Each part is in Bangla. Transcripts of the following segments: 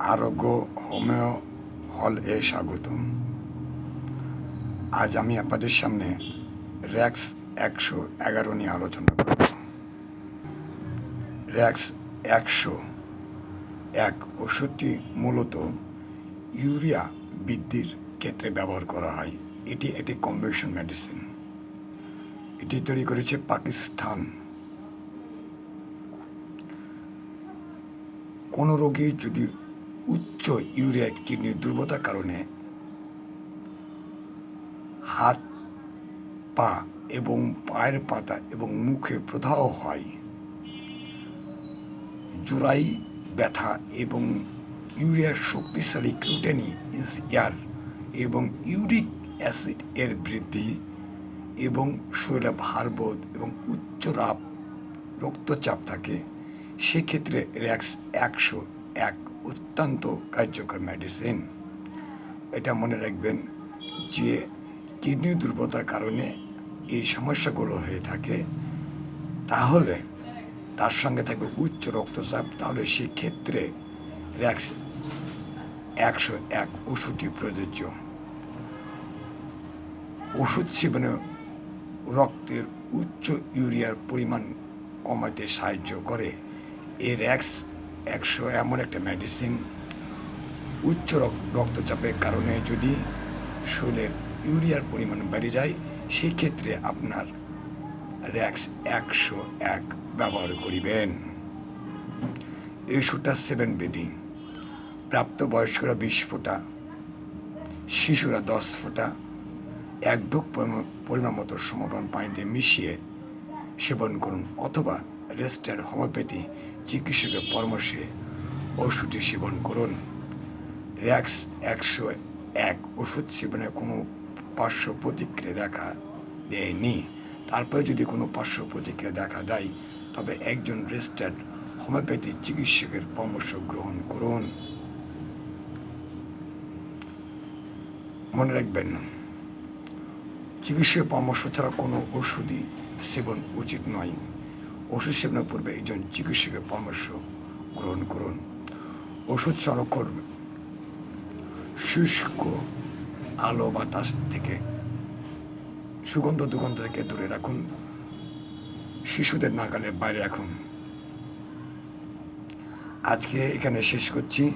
আরোগ্য হোমিও হল এ স্বাগতম। আজ আমি আপনাদের সামনে র্যাক্স একশো এগারো নিয়ে আলোচনা করব। র্যাক্স একশো এক ওষুধটি মূলত ইউরিয়া বৃদ্ধির ক্ষেত্রে ব্যবহার করা হয়। এটি একটি কম্বিনেশন মেডিসিন এটি তৈরি করেছে পাকিস্তান। কোনো রোগীর যদি উচ্চ ইউরিয়া কিডনির দুর্বলতার কারণে হাত, পা এবং পায়ের পাতা এবং মুখে প্রদাহ হয়। জোড়াই ব্যথা এবং ইউরিয়ার শক্তিশালী ক্রুটেনি ইয়ার এবং ইউরিক অ্যাসিড এর বৃদ্ধি এবং শরীরে ভারবোধ এবং উচ্চ রাপ, রক্তচাপ থাকে, সেক্ষেত্রে র্যাক্স একশো এক অত্যন্ত কার্যকর মেডিসিন এটা মনে রাখবেন যে কিডনি দুর্বলতার কারণে এই সমস্যাগুলো হয়ে থাকে। তাহলে তার সঙ্গে থাকবে উচ্চ রক্তচাপ। তাহলে সেক্ষেত্রে র্যাক্স একশো এক ওষুধটি প্রযোজ্য। ওষুধ সেবনে রক্তের উচ্চ ইউরিয়ার পরিমাণ কমাতে সাহায্য করে। এই র্যাক্স একশো এমন একটা মেডিসিন উচ্চ রক- রক্তচাপের কারণে যদি শরীরের ইউরিয়ার পরিমাণ বেড়ে যায় সেই ক্ষেত্রে আপনার র্যাক্স একশো এক ব্যবহার করিবেন। এই ওষুধটা সেভেন বেডি প্রাপ্তবয়স্করা বিশ ফোঁটা, শিশুরা দশ ফোঁটা, এক ঢোক পরিমাণ মতো সমপন পানিতে মিশিয়ে সেবন করুন অথবা রেস্টার হোমিওপ্যাথি চিকিৎসকের পরামর্শে ওষুধটি সেবন করুন। র্যাক্স একশো এক ওষুধ সেবনে কোনো পার্শ্ব প্রতিক্রিয়া দেখা দেয়নি। তারপরে যদি কোনো পার্শ্ব প্রতিক্রিয়া দেখা দেয়, তবে একজন রেজিস্টার্ড হোমিওপ্যাথি চিকিৎসকের পরামর্শ গ্রহণ করুন। মনে রাখবেন, চিকিৎসকের পরামর্শ ছাড়া কোনো ওষুধই সেবন উচিত নয়। ওষুধ সেবনের পূর্বে একজন চিকিৎসকের পরামর্শ গ্রহণ করুন। ওষুধ সংরক্ষণ, শুষ্ক আলো বাতাস থেকে সুগন্ধ দুগন্ধ থেকে দূরে রাখুন। শিশুদের নাগালে বাইরে রাখুন। আজকে এখানে শেষ করছি।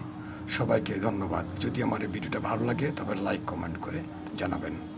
সবাইকে ধন্যবাদ। যদি আমার এই ভিডিওটা ভালো লাগে তবে লাইক, কমেন্ট করে জানাবেন।